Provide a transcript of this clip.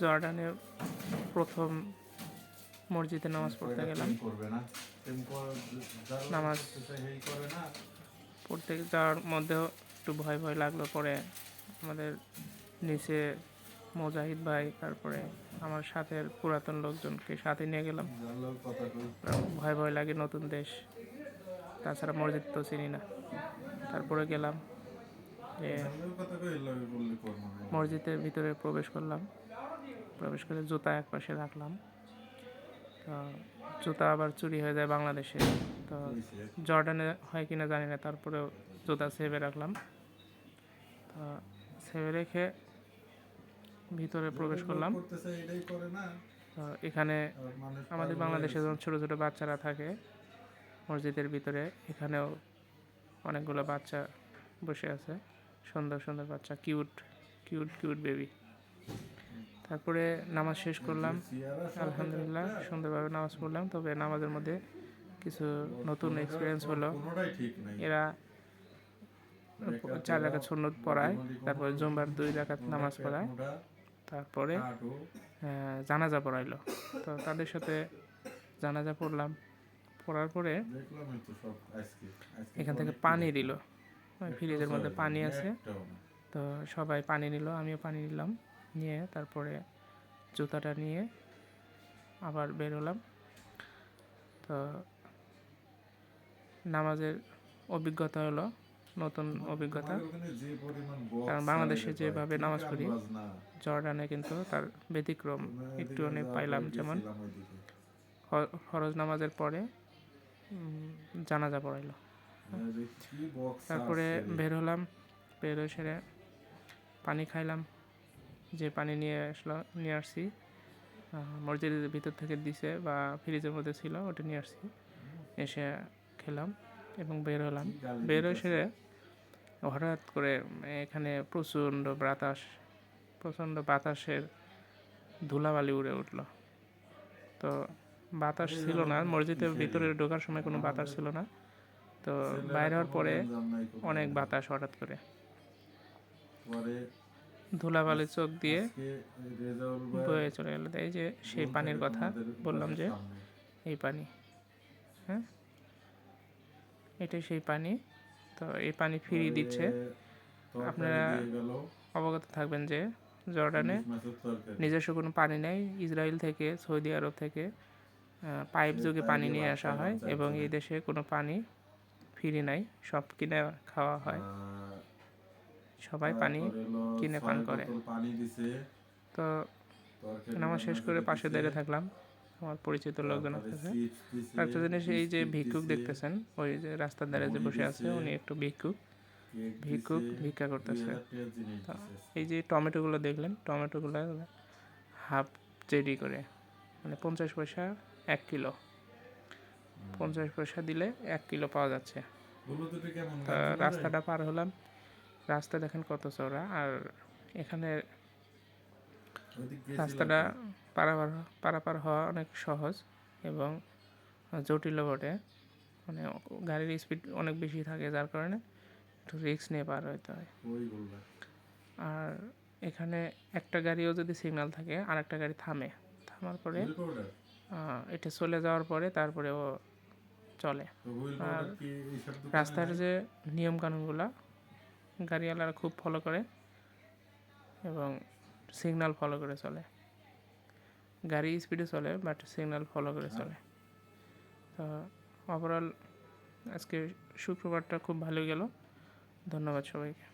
জর্ডানে প্রথম মসজিদে নামাজ পড়তে গেলাম। নামাজ পড়তে যাওয়ার মধ্যেও একটু ভয় ভয় লাগল। পরে আমাদের নিচে মোজাহিদ ভাই তারপরে আমার সাথে পুরাতন লোকজনকে সাথে নিয়ে গেলাম। ভয় ভয় লাগে নতুন দেশ। তাছাড়া মসজিদ তো চিনি না। তারপরে গেলাম। যে। মসজিদের ভিতরে প্রবেশ করলাম। প্রবেশ করে জুতা এক পাশে রাখলাম। তো জুতা আবার চুরি হয়ে যায় বাংলাদেশে। তো। জর্ডানে হয় কিনা জানি না, তারপরেও জুতা সেভে রাখলাম। তো সেভে রেখে ভিতরে প্রবেশ করলাম। তো এখানে আমাদের বাংলাদেশে যখন ছোটো ছোটো বাচ্চারা থাকে, মসজিদের ভিতরে, এখানেও অনেকগুলো বাচ্চা বসে আছে। সুন্দর সুন্দর বাচ্চা, কিউট কিউট কিউট বেবি। তারপরে নামাজ শেষ করলাম। আলহামদুলিল্লাহ, সুন্দরভাবে নামাজ পড়লাম। তবে নামাজের মধ্যে কিছু নতুন এক্সপিরিয়েন্স হলো। এরা চার রাকাত সুন্নত পড়ায়, তারপরে জুম্বার দুই রাকাত নামাজ পড়ায়, তারপরে জানাজা পড়াইলো। তো তাদের সাথে জানাজা পড়লাম। পড়ার পরে এখান থেকে পানি দিল। ফ্রিজের মধ্যে পানি আছে। তো সবাই পানি নিল, আমিও পানি নিলাম। নিয়ে তারপরে জুতাটা নিয়ে আবার বের হলাম। তো নামাজের অভিজ্ঞতা হলো নতুন অভিজ্ঞতা। কারণ বাংলাদেশে যেভাবে নামাজ পড়ি, জর্ডানে কিন্তু তার ব্যতিক্রম একটু অনেক পাইলাম যেমন। ফরজ নামাজের পরে জানাজা পড়াইলো। তারপরে বের হলাম বের সেরে পানি খাইলাম। যে পানি নিয়ে আসলো নিয়ে আসছি। মসজিদের ভিতর থেকে দিছে বা ফ্রিজের মধ্যে ছিল ওটা নিয়ে আসছি। এসে খেলাম এবং বের হলাম। বের হয়ে। সেরে হঠাৎ করে এখানে প্রচণ্ড বাতাস প্রচণ্ড বাতাসের ধুলাবালি উড়ে উঠল। তো বাতাস ছিল না মসজিদের ভিতরে ঢোকার সময় কোনো বাতাস ছিল না। তো বাইরে হওয়ার পরে অনেক বাতাস হঠাৎ করে। ধুলাবালি চোখ দিয়ে বয়ে চলে গেল। এই যে সেই পানির কথা বললাম যে এই পানি হ্যাঁ? এটাই সেই পানি। তো এই পানি ফিরিয়ে দিচ্ছে। আপনারা অবগত থাকবেন যে জর্ডানে। নিজস্ব কোনো পানি নেই। ইসরায়েল থেকে সৌদি আরব থেকে পাইপ যোগে পানি নিয়ে আসা হয় এবং এই দেশে কোনো পানি ফিরি নাই। সব কিনে খাওয়া হয়। সবাই পানি কিনে পান করে। তো নামাজ শেষ করে পাশে দাঁড়িয়ে থাকলাম। আমার পরিচিত লোকজন আছে। চিপস জিনিস এই যে ভিক্ষুক দেখতেছেন ওই যে রাস্তার ধারে যে বসে আছে উনি একটু ভিক্ষুক। ভিক্ষুক ভিক্ষা করতেছে। এই যে টমেটোগুলো দেখলেন টমেটোগুলো হাফ চেডি করে মানে পঞ্চাশ পয়সা এক কিলো। পঞ্চাশ পয়সা দিলে এক কিলো পাওয়া যাচ্ছে। রাস্তাটা পার হলাম। রাস্তা দেখেন কত চওড়া আর এখানে রাস্তাটা পারাপার পারাপার হওয়া অনেক সহজ এবং জটিলও বটে। মানে গাড়ির স্পিড অনেক বেশি থাকে যার কারণে একটু রিস্ক নিয়ে পার হইতে হয়। আর এখানে একটা গাড়িও যদি সিগন্যাল থাকে আর একটা গাড়ি থামে। থামার পরে এটা চলে যাওয়ার পরে তারপরে ও চলে। দোকানে রাস্তার যে নিয়ম কানুনগুলো গাড়িওয়ালারা খুব ফলো করে এবং সিগনাল ফলো করে চলে। গাড়ি স্পিডে চলে বাট সিগনাল ফলো করে চলে। তো ওভারঅল আজকে শুক্রবারটা খুব ভালো গেল। ধন্যবাদ সবাইকে।